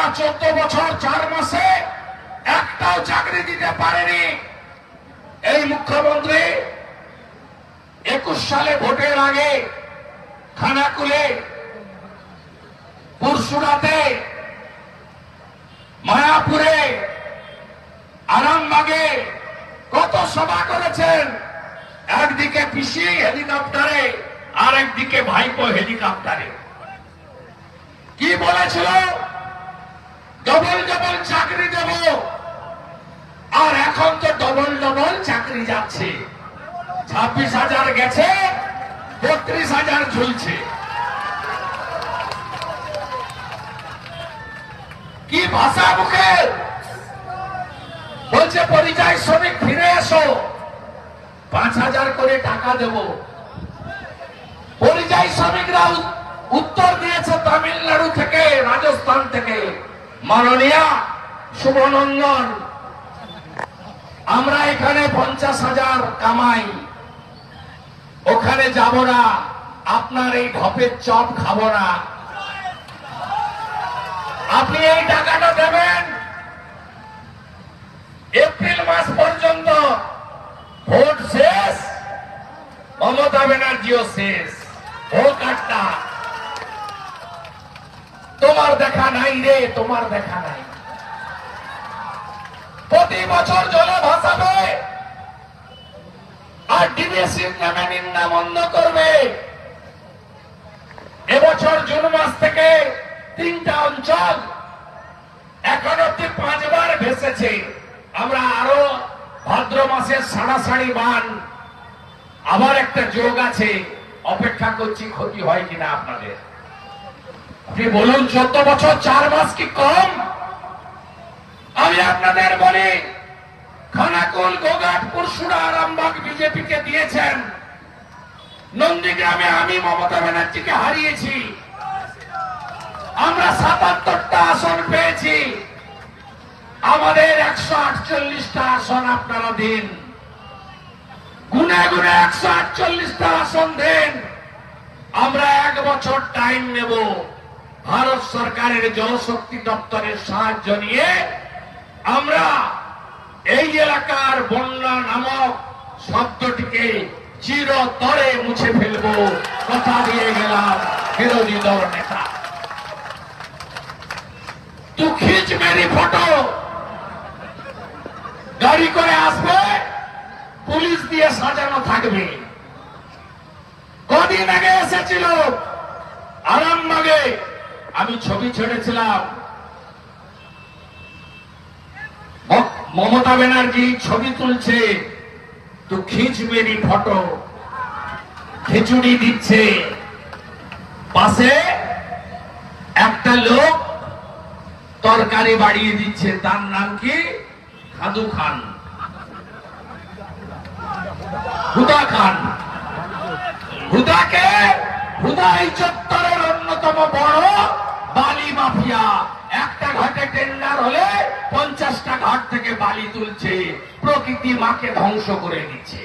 যারা চোদ্দ বছর, চার মাসে একটাও চাকরি দিতে পারেনি, এই মুখ্যমন্ত্রী একুশ সালে ভোটের আগে খানাকুলে, পুরসুরাতে, মায়াপুরে, আরামবাগে কত সভা করেছেন। একদিকে পিসি হেলিকপ্টারে আর একদিকে ভাইপো হেলিকপ্টারে। কি বলেছিল? ডবল ডবল চাকরি দেব। আর এখন তো ডবল ডবল চাকরি যাচ্ছে। ছাব্বিশ হাজার গেছে, বত্রিশ হাজার ঝুলছে। কি ভাষা মুখে? বলছে, পরিযায়ী শ্রমিক, ফিরে এসো। পাঁচ হাজার করে টাকা দেব। পরিযায়ী শ্রমিকরা উত্তর দিয়েছে তামিলনাড়ু থেকে, রাজস্থান থেকে। মাননীয়া শুভনন্দন, আমরা এখানে পঞ্চাশ হাজার কামাই। ওখানে যাব না, আপনার এই ঢপের চপ খাব না। আপনি এই টাকাটা দেবেন। এপ্রিল মাস পর্যন্ত ভোট শেষ, মমতা ব্যানার্জিও শেষ। ভোট আটটা তোমার দেখা নাই রে, তোমার দেখা নাই। প্রতি বছর জলে ভাসাবে, আর ডিবিএসির নামে নিন্দা বন্ধ করবে। এবছর জুন মাস থেকে তিনটা অঞ্চল এখন অব্দি পাঁচবার ভেসেছে। আমরা আরও ভাদ্র মাসের সাড়াসাড়ি বান। আবার একটা যোগ আছে, অপেক্ষা করছি ক্ষতি হয় কিনা আপনাদের। আপনি বলুন, চোদ্দ বছর, চার মাস কি কম? আমি আপনাদের বলি, খানাকুল গোঘাট পুরসুরা আরামবাগ বিজেপিকে দিয়েছেন। নন্দীগ্রামে আমি মমতা ব্যানার্জিকে হারিয়েছি। আমরা সাতাত্তরটা আসন পেয়েছি। আমাদের একশো আটচল্লিশটা আসন আপনারা দিন। গুনে গুনে একশো আটচল্লিশটা আসন দেন। আমরা এক বছর টাইম নেব। ভারত সরকারের জলশক্তি দপ্তরের সাহায্য নিয়ে আমরা এই এলাকার বন্যা নামক শব্দটিকে চিরতরে মুছে ফেলব কথা দিয়ে গেলাম বিরোধী দল নেতা। তু খিচ মেরি ফটো। গাড়ি করে আসবে, পুলিশ দিয়ে সাজানো থাকবে। কদিন আগে এসেছিল আরামবাগে আমি ছবি ছেড়েছিলাম। মমতা ব্যানার্জি ছবি তুলছে। তো খিচ মেরি ফটো। খিচুড়ি দিচ্ছে। পাশে একটা লোক তরকারি বাড়িয়ে দিচ্ছে। তার নাম কি? খাদু খান। হুদা খান। হুদাকে হুদা এই চত্বরের অন্যতম বড় মাফিয়া, একটা ঘাটে টেন্ডার হলে পঞ্চাশটা ঘাট থেকে বালি তুলছে, প্রকৃতি মাকে ধ্বংস করে দিচ্ছে।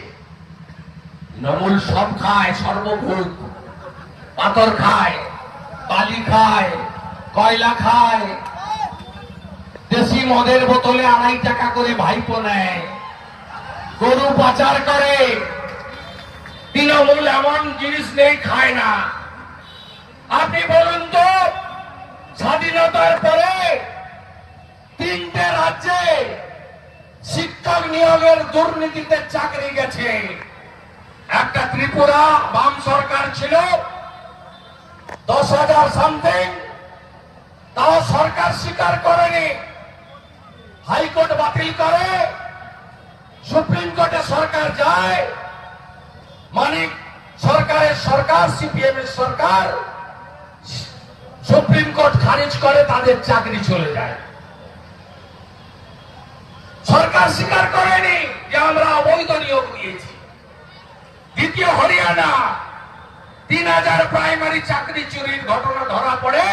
নমুল সব খায়, সর্বভূত। পাথর খায়, বালি খায়, কয়লা খায়। দেশি মদের বোতলে আড়াই টাকা করে ভাইপো নেয়। গরু পাচার করে। তৃণমূল এমন জিনিস নেই, খায় না। আপনি বলুন তো নিয়োগের দুর্নীতিতে চাকরি গেছে। একটা ত্রিপুরা বাম সরকার ছিল, দশ হাজার সামথিং তাও সরকার স্বীকার করেনি। হাইকোর্ট বাতিল করে, সুপ্রিম কোর্টে সরকার যায়। মানিক সরকারের সরকার সিপিএম এর সরকার, সুপ্রিম কোর্ট খারিজ করে, তাদের চাকরি চলে যায়। সরকার স্বীকার করেনি যে আমরা অবৈধ নিয়োগ দিয়েছি দ্বিতীয় হরিয়ানা, তিন হাজার প্রাইমারি চাকরি চুরির ঘটনা ধরা পড়ে,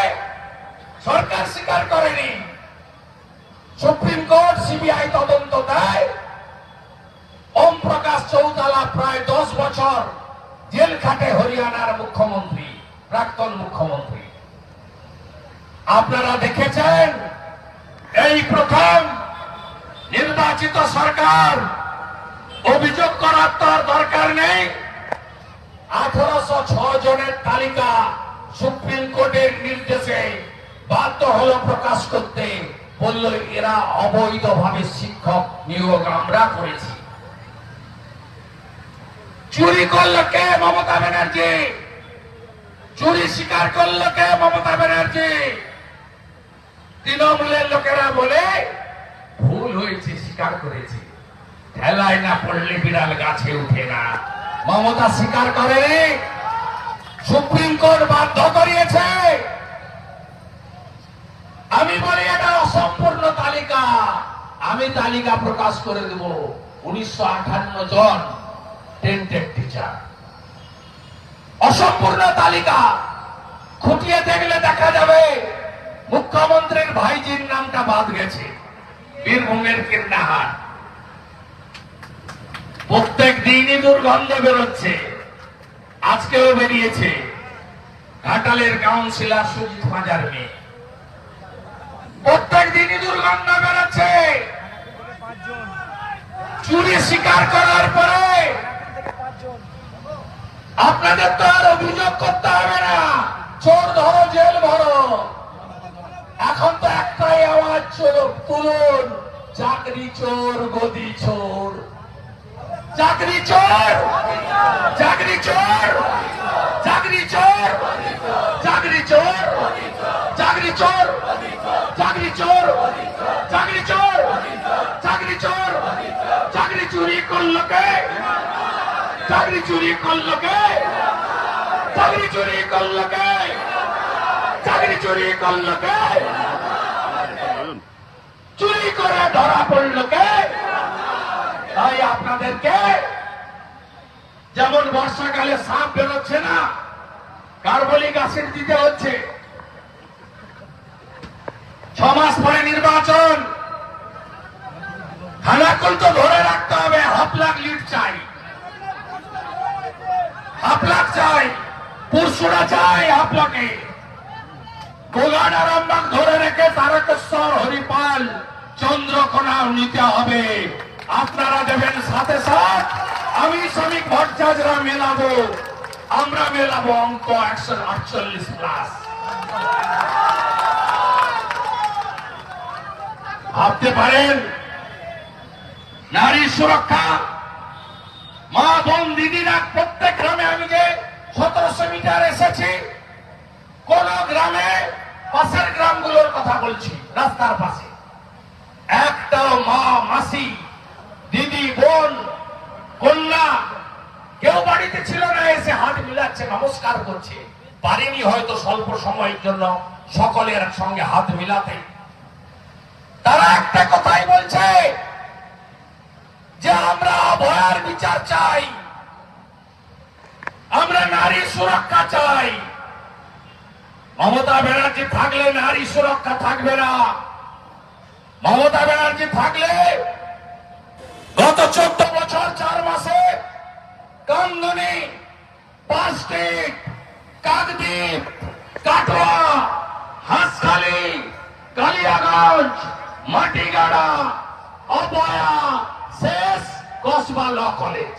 সরকার স্বীকার করেনি। সুপ্রিম কোর্ট, সিবিআই তদন্ত দেয়। ওম প্রকাশ চৌতালা প্রায় দশ বছর জেল খাটে হরিয়ানার মুখ্যমন্ত্রী, প্রাক্তন মুখ্যমন্ত্রী। আপনারা দেখেছেন নির্বাচিত সরকার। অভিযোগ করার তো দরকার নেই। আঠারোশো জনের তালিকা সুপ্রিম কোর্টের নির্দেশে বাধ্য হলো প্রকাশ করতে। বলল, এরা অবৈধভাবে শিক্ষক নিয়োগ আমরা করেছি। চুরি করল কে মমতা ব্যানার্জি? চুরি স্বীকার করল কে মমতা ব্যানার্জি? তৃণমূলের লোকেরা বলে ভুল হয়েছে, স্বীকার করেছে। ঠেলায় না পড়লে বিড়াল গাছে উঠে না। মমতা স্বীকার করে সুপ্রিম কোর্ট বাধ্য করিয়েছে। আমি বলি, এটা অসম্পূর্ণ তালিকা। আমি তালিকা প্রকাশ করে দেব। উনিশশো জন টেন্টেড টিচার। অসম্পূর্ণ তালিকা। খুঁটিয়ে দেখলে দেখা যাবে, মুখ্যমন্ত্রীর ভাইজির নামটা বাদ গেছে। বীরভূমের কীর্ণাহাট প্রত্যেক দিনই দুর্গন্ধ বেরোচ্ছে। আজকেও বেরিয়েছে। ঘাটালের কাউন্সিলর সুজিত মাজার মেয়ে। প্রত্যেক দিনই দুর্গন্ধ বেরোচ্ছে। চুরি স্বীকার করার পরে আপনাদের তো আর অভিযোগ করতে হবে না। চোর ধরো, জেল ভরো। চলো তুলুন। চাকরি চোর, গদি চোর। চাকরি চোর! চাকরি চোর! চাকরি চোর! চাকরি চোর! চাকরি চোর! চাকরি চোর! চাকরি চোর! চাকরি চোর! চাকরি চুরি করল কে? চাকরি চুরি করল কে? চাকরি চুরি করল কে? চাকরি চুরি করল চুরি করে ধরা পড়ল কে? তাই আপনাদেরকে যেমন বর্ষাকালে সাপ বেরোচ্ছে না, কার্বলিক অ্যাসিড দিতে হচ্ছে। ছ মাস পরে নির্বাচন। খানাকুল তো ধরে রাখতে হবে, হাফ লাখ লিড চাই। হাফ লাখ চাই, পুরসুরা চাই হাফ লাখে। ধরে রেখে তারকেশ্বর, হরিপাল চন্দ্রকোনাও নিতে হবে। আপনারা দেবেন সাথে সাথ, আমি শ্রমিক ভট্টাচার্যরা মেলাবো। আমরা ভাবতে পারেন? নারী সুরক্ষা, মা, বোন, দিদিরা প্রত্যেক গ্রামে আমি যে সতেরোশো মিটার এসেছি পাশের গ্রামগুলোর কথা বলছি, রাস্তার পাশে। একটাও মা, মাসি, দিদি, বোন, কন্যা, কেউ বাড়িতে ছিল না, এসে হাত মিলাচ্ছে, নমস্কার করছে। পারেনি হয়তো স্বল্প সময়ের জন্য সকলের সঙ্গে হাত মিলাতে। তারা একটা কথাই বলছে যে, আমরা ভয়ার বিচার চাই। আমরা নারী সুরক্ষা চাই। মমতা ব্যানার্জি থাকলে নারী সুরক্ষা থাকবে না। মমতা ব্যানার্জি থাকলে গত চোদ্দ বছর চার মাসে কামদনি পাঁচটিক কাকদ্বীপ, কাটোয়া, হাঁসখালি, কালিয়াগঞ্জ, মাটিগাড়া, অপয়া, শেষ কসবা ল কলেজ